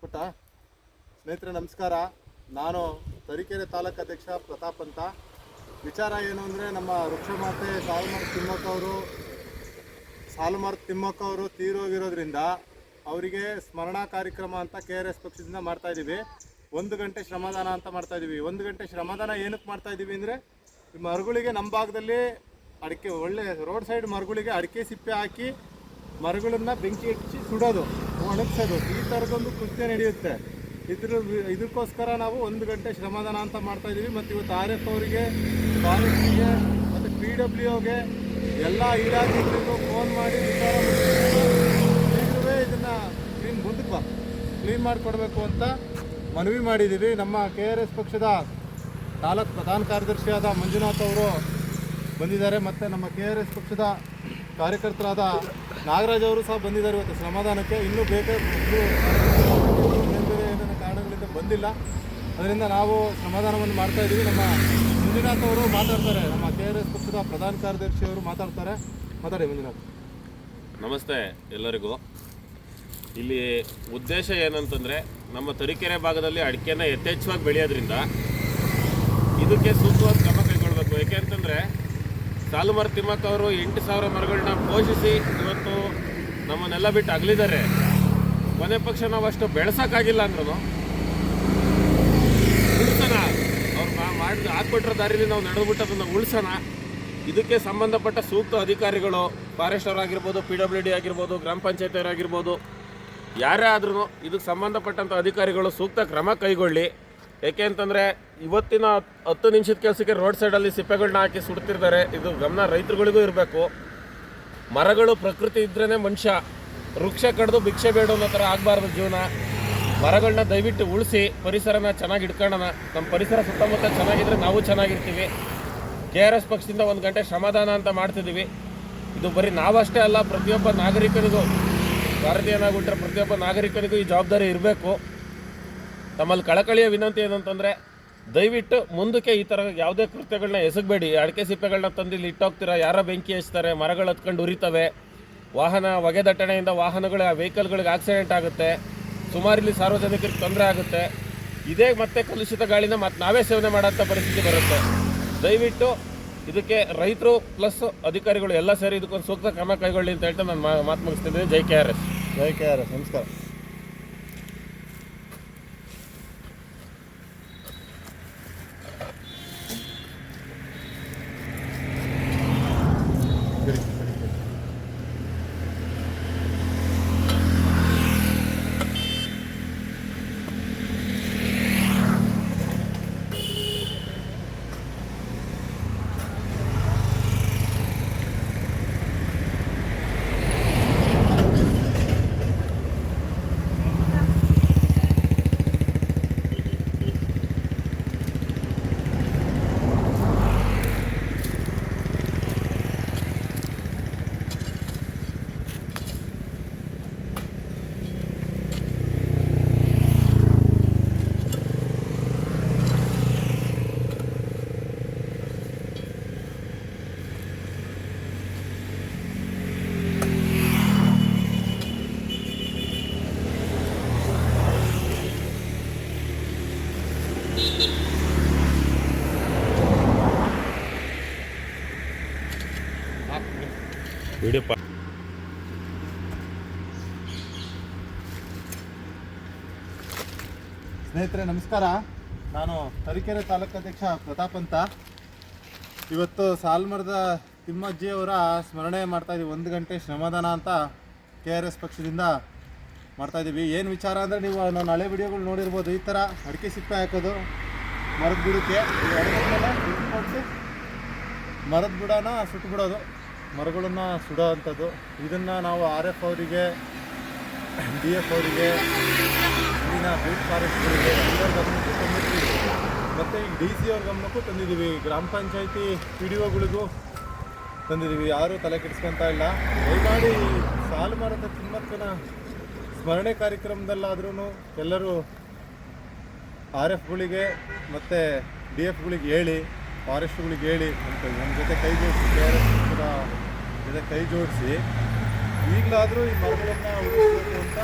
ಪುಟ್ಟ ಸ್ನೇಹಿತರೆ, ನಮಸ್ಕಾರ. ನಾನು ತರೀಕೆರೆ ತಾಲೂಕು ಅಧ್ಯಕ್ಷ ಪ್ರತಾಪ್ ಅಂತ. ವಿಚಾರ ಏನು ಅಂದರೆ, ನಮ್ಮ ವೃಕ್ಷಮಾತೆ ಸಾಲುಮಾರ್ ತಿಮ್ಮಕ್ಕ ಅವರು ಸಾಲುಮಾರ್ ತಿಮ್ಮಕ್ಕ ಅವರು ತೀರೋಗಿರೋದ್ರಿಂದ ಅವರಿಗೆ ಸ್ಮರಣಾ ಕಾರ್ಯಕ್ರಮ ಅಂತ ಕೆ ಆರ್ ಎಸ್ ಪಕ್ಷದಿಂದ ಮಾಡ್ತಾ ಇದ್ದೀವಿ. ಒಂದು ಗಂಟೆ ಶ್ರಮದಾನ ಅಂತ ಮಾಡ್ತಾ ಇದ್ದೀವಿ. ಒಂದು ಗಂಟೆ ಶ್ರಮದಾನ ಏನಕ್ಕೆ ಮಾಡ್ತಾ ಇದ್ದೀವಿ ಅಂದರೆ, ಮರಗಳಿಗೆ ನಮ್ಮ ಭಾಗದಲ್ಲಿ ಅಡಿಕೆ, ಒಳ್ಳೆ ರೋಡ್ ಸೈಡ್ ಮರಗಳಿಗೆ ಅಡಿಕೆ ಸಿಪ್ಪೆ ಹಾಕಿ ಮರಗಳನ್ನ ಬೆಂಕಿ ಹಚ್ಚಿ ಸುಡೋದು, ಒಣಗಿಸೋದು, ಈ ಥರದೊಂದು ಕೃತ್ಯ ನಡೆಯುತ್ತೆ. ಇದ್ರ, ಇದಕ್ಕೋಸ್ಕರ ನಾವು ಒಂದು ಗಂಟೆ ಶ್ರಮದಾನ ಅಂತ ಮಾಡ್ತಾ ಇದ್ದೀವಿ ಮತ್ತು ಇವತ್ತು ಆರ್ ಎಫ್ ಅವರಿಗೆ ಫಾರೆಸ್ಟ್ಗೆ ಮತ್ತು ಪಿ ಡಬ್ಲ್ಯೂ ಅವ್ಗೆ ಎಲ್ಲ ಇಲಾಖೆಗಳಿಗೂ ಫೋನ್ ಮಾಡಿ ವಿಚಾರ ಇದನ್ನು ಕ್ಲೀನ್ ಮುಂದಕ್ಕೆ ಬಾ. ಕ್ಲೀನ್ ಮಾಡಿಕೊಡ್ಬೇಕು ಅಂತ ಮನವಿ ಮಾಡಿದ್ದೀವಿ ನಮ್ಮ ಕೆ ಆರ್ ಎಸ್ ಪಕ್ಷದ ತಾಲೂಕು ಪ್ರಧಾನ ಕಾರ್ಯದರ್ಶಿಯಾದ ಮಂಜುನಾಥ್ ಅವರು ಬಂದಿದ್ದಾರೆ. ಮತ್ತು ನಮ್ಮ ಕೆ ಆರ್ ಎಸ್ ಪಕ್ಷದ ಕಾರ್ಯಕರ್ತರಾದ ನಾಗರಾಜ್ ಅವರು ಸಹ ಬಂದಿದ್ದಾರೆ ಇವತ್ತು. ಶ್ರಮದಾನಕ್ಕೆ ಇನ್ನೂ ಬೇರೆ ಕಾರಣಗಳಿಂದ ಬಂದಿಲ್ಲ. ಅದರಿಂದ ನಾವು ಶ್ರಮದಾನವನ್ನು ಮಾಡ್ತಾ ಇದ್ದೀವಿ. ನಮ್ಮ ಮಂಜುನಾಥ್ ಅವರು ಮಾತಾಡ್ತಾರೆ. ನಮ್ಮ ಕೆ ಆರ್ ಎಸ್ ಪಕ್ಷದ ಪ್ರಧಾನ ಕಾರ್ಯದರ್ಶಿ ಅವರು ಮಾತಾಡ್ತಾರೆ. ಮಾತಾಡಿ ಮಂಜುನಾಥ್. ನಮಸ್ತೆ ಎಲ್ಲರಿಗೂ. ಇಲ್ಲಿ ಉದ್ದೇಶ ಏನಂತಂದರೆ, ನಮ್ಮ ತರೀಕೆರೆ ಭಾಗದಲ್ಲಿ ಅಡಿಕೆನ ಯಥೇಚ್ಛವಾಗಿ ಬೆಳೆಯೋದ್ರಿಂದ ಇದಕ್ಕೆ ಸೂಕ್ತವಾದ ಕ್ರಮ ಕೈಗೊಳ್ಬೇಕು ಯಾಕೆಂತಂದರೆ ಸಾಲುಮರ ತಿಮ್ಮಕ್ಕ ಅವರು ಎಂಟು ಸಾವಿರ ಮರಗಳನ್ನ ಪೋಷಿಸಿ ಇವತ್ತು ನಮ್ಮನ್ನೆಲ್ಲ ಬಿಟ್ಟು ಅಗಲಿದ್ದಾರೆ. ಕೊನೆ ಪಕ್ಷ ನಾವು ಅಷ್ಟು ಬೆಳೆಸೋಕ್ಕಾಗಿಲ್ಲ ಅಂದ್ರೂ ಉಳಿಸೋಣ. ಅವ್ರು ಮಾಡಿದ ಹಾಕ್ಬಿಟ್ರ ದಾರಿಲಿ ನಾವು ನಡೆದ್ಬಿಟ್ಟು ಅದನ್ನು ಉಳಿಸೋಣ. ಇದಕ್ಕೆ ಸಂಬಂಧಪಟ್ಟ ಸೂಕ್ತ ಅಧಿಕಾರಿಗಳು, ಫಾರೆಸ್ಟ್ ಅವರಾಗಿರ್ಬೋದು ಪಿ ಡಬ್ಲ್ಯೂ ಡಿ ಆಗಿರ್ಬೋದು, ಗ್ರಾಮ ಪಂಚಾಯತ್ ಅವರಾಗಿರ್ಬೋದು ಯಾರೇ ಆದ್ರೂ ಇದಕ್ಕೆ ಸಂಬಂಧಪಟ್ಟಂಥ ಅಧಿಕಾರಿಗಳು ಸೂಕ್ತ ಕ್ರಮ ಕೈಗೊಳ್ಳಿ. ಏಕೆ ಅಂತಂದರೆ ಇವತ್ತಿನ ಹತ್ತು ನಿಮಿಷದ ಕೆಲಸಕ್ಕೆ ರೋಡ್ ಸೈಡಲ್ಲಿ ಸಿಪ್ಪೆಗಳನ್ನ ಹಾಕಿ ಸುಡ್ತಿರ್ತಾರೆ. ಇದು ಗಮನ ರೈತರುಗಳಿಗೂ ಇರಬೇಕು. ಮರಗಳು ಪ್ರಕೃತಿ ಇದ್ರೇ ಮನುಷ್ಯ. ವೃಕ್ಷ ಕಡ್ದು ಭಿಕ್ಷೆ ಬೇಡ ಅನ್ನೋ ಥರ ಆಗಬಾರ್ದು ಜೀವನ. ಮರಗಳನ್ನ ದಯವಿಟ್ಟು ಉಳಿಸಿ, ಪರಿಸರನ ಚೆನ್ನಾಗಿ ಇಟ್ಕೊಳ್ಳೋಣ ನಮ್ಮ ಪರಿಸರ ಸುತ್ತಮುತ್ತ ಚೆನ್ನಾಗಿದ್ರೆ ನಾವು ಚೆನ್ನಾಗಿರ್ತೀವಿ. ಕೆ ಆರ್ ಎಸ್ ಪಕ್ಷದಿಂದ ಒಂದು ಗಂಟೆ ಶ್ರಮದಾನ ಅಂತ ಮಾಡ್ತಿದ್ದೀವಿ ಇದು ಬರೀ ನಾವಷ್ಟೇ ಅಲ್ಲ, ಪ್ರತಿಯೊಬ್ಬ ನಾಗರಿಕನಿಗೂ ಭಾರತೀಯನಾಗ್ಬಿಟ್ರೆ ಪ್ರತಿಯೊಬ್ಬ ನಾಗರಿಕನಿಗೂ ಈ ಜವಾಬ್ದಾರಿ ಇರಬೇಕು. ತಮ್ಮಲ್ಲಿ ಕಳಕಳಿಯ ವಿನಂತಿ ಏನಂತಂದರೆ, ದಯವಿಟ್ಟು ಮುಂದಕ್ಕೆ ಈ ಥರ ಯಾವುದೇ ಕೃತ್ಯಗಳನ್ನ ಎಸಗಬೇಡಿ. ಅಡಿಕೆ ಸಿಪ್ಪೆಗಳನ್ನ ತಂದು ಇಲ್ಲಿ ಇಟ್ಟೋಗ್ತೀರಾ ಯಾರೋ ಬೆಂಕಿ ಹಚ್ತಾರೆ? ಮರಗಳು ಹತ್ಕೊಂಡು ಉರಿತವೆ. ವಾಹನ ಹೊಗೆ ದಟ್ಟಣೆಯಿಂದ ವಾಹನಗಳ ವೆಹಿಕಲ್ಗಳಿಗೆ ಆಕ್ಸಿಡೆಂಟ್ ಆಗುತ್ತೆ. ಸುಮಾರು ಇಲ್ಲಿ ಸಾರ್ವಜನಿಕರಿಗೆ ತೊಂದರೆ ಆಗುತ್ತೆ. ಇದೇ ಮತ್ತೆ ಕಲುಷಿತ ಗಾಳಿನ ಮತ್ತೆ ನಾವೇ ಸೇವನೆ ಮಾಡೋಂಥ ಪರಿಸ್ಥಿತಿ ಬರುತ್ತೆ. ದಯವಿಟ್ಟು ಇದಕ್ಕೆ ರೈತರು ಪ್ಲಸ್ ಅಧಿಕಾರಿಗಳು ಎಲ್ಲ ಸೇರಿ ಇದಕ್ಕೊಂದು ಸೂಕ್ತ ಕ್ರಮ ಕೈಗೊಳ್ಳಿ ಅಂತ ಹೇಳ್ತಾ ನಾನು ಮಾತು ಮುಗಿಸ್ತಿದ್ದೀನಿ. ಜೈ ಕೆ ಆರ್ ಎಸ್. ಜೈ ಕೆ ಆರ್ ಎಸ್. ನಮಸ್ಕಾರ. ಸ್ನೇಹಿತರೆ, ನಮಸ್ಕಾರ. ನಾನು ತರೀಕೆರೆ ತಾಲೂಕಾಧ್ಯಕ್ಷ ಪ್ರತಾಪ್ ಅಂತ. ಇವತ್ತು ಸಾಲ್ಮರದ ತಿಮ್ಮಜ್ಜಿಯವರ ಸ್ಮರಣೆ ಮಾಡ್ತಾಯಿದ್ದೀವಿ ಒಂದು ಗಂಟೆ ಶ್ರಮದಾನ ಅಂತ ಕೆ ಆರ್ ಎಸ್ ಪಕ್ಷದಿಂದ ಮಾಡ್ತಾಯಿದ್ದೀವಿ ಏನು ವಿಚಾರ ಅಂದರೆ ನೀವು ನಾನು ಹಳೆ ವಿಡಿಯೋಗಳು ನೋಡಿರ್ಬೋದು. ಈ ಥರ ಅಡಿಕೆ ಸಿಪ್ಪೆ ಹಾಕೋದು ಮರದ ಬಿಡಕ್ಕೆ ಅಡಿಕೆ ಮರದ ಬುಡನ ಸುಟ್ಟು ಬಿಡೋದು ಮರಗಳನ್ನು ಸುಡೋ ಅಂಥದ್ದು. ಇದನ್ನು ನಾವು ಆರ್ ಎಫ್ ಅವರಿಗೆ, ಡಿ ಎಫ್ ಅವರಿಗೆ, ಇಲ್ಲಿನ ಬೀಟ್ ಫಾರೆಸ್ಟ್ಗಳಿಗೆ ಎಲ್ಲರ ಗಮನಕ್ಕೂ ತಂದಿದ್ದೀವಿ. ಮತ್ತು ಈ ಡಿ ಸಿ ಅವ್ರ ಗಮನಕ್ಕೂ ತಂದಿದ್ದೀವಿ. ಗ್ರಾಮ ಪಂಚಾಯತಿ ಪಿ ಡಿ ಒಗಳಿಗೂ ತಂದಿದ್ದೀವಿ. ಯಾರೂ ತಲೆ ಕೆಡಿಸ್ಕೊತ ಇಲ್ಲ. ದಯಮಾಡಿ ಸಾಲು ಮರದ ತಿಮ್ಮಕ್ಕನ ಸ್ಮರಣೆ ಕಾರ್ಯಕ್ರಮದಲ್ಲಾದ್ರೂ ಎಲ್ಲರೂ ಆರ್ ಎಫ್ಗಳಿಗೆ ಮತ್ತು ಡಿ ಎಫ್ಗಳಿಗೆ ಹೇಳಿ ಫಾರೆಸ್ಟ್ಗಳಿಗೆ ಹೇಳಿ ಅಂತ ನಮ್ಮ ಜೊತೆ ಕೈ ಜೋಡಿಸಿ ಆರ್ ಜೊತೆ ಕೈ ಜೋಡಿಸಿ. ಈಗಲಾದರೂ ಈ ಮರಗಳನ್ನು ಉಳಿಸಬೇಕು ಅಂತ